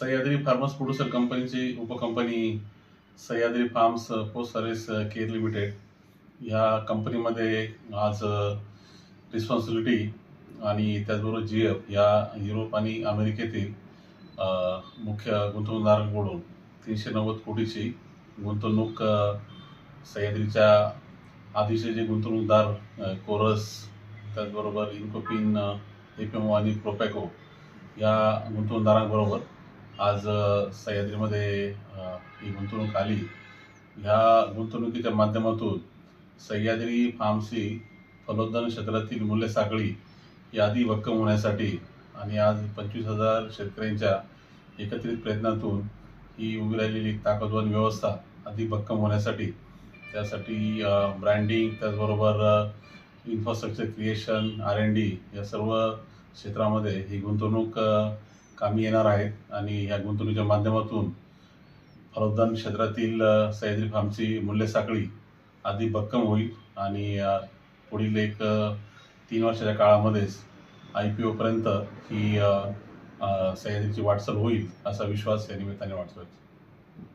Sahyadri farmers producer कंपनीची उपकंपनी Sahyadri farms post service care limited ह्या कंपनीमध्ये आज रिस्पॉन्सिबिलिटी आणि त्याचबरोबर जी एफ या युरोप आणि अमेरिकेतील मुख्य गुंतवणूकदारांकडून तीनशे नव्वद कोटीची गुंतवणूक सह्याद्रीच्या आधीचे जे गुंतवणूकदार कोरस त्याचबरोबर इन्कोपिन एपीएमओ आणि प्रोपॅको या गुंतवणूकदारांबरोबर आज सह्याद्रीमध्ये ही गुंतवणूक आली. ह्या गुंतवणुकीच्या माध्यमातून सह्याद्री फार्मसी फलोत्पादन क्षेत्रातील मूल्य साखळी ही अधिक भक्कम होण्यासाठी आणि आज पंचवीस हजार शेतकऱ्यांच्या एकत्रित प्रयत्नातून ही उभी राहिलेली ताकदवान व्यवस्था अधिक भक्कम होण्यासाठी त्यासाठी ब्रँडिंग त्याचबरोबर infrastructure creation R N D या सर्व क्षेत्रामध्ये ही गुंतवणूक कामी येणार आहेत आणि या गुंतवणुकीच्या माध्यमातून फलोद्यान क्षेत्रातील सह्याद्री फार्मची मूल्य साखळी अधिक भक्कम होईल आणि पुढील एक तीन वर्षाच्या काळामध्येच आय पी ओपर्यंत ही सह्याद्रीची वाटचाल होईल असा विश्वास या निमित्ताने वाटतोय.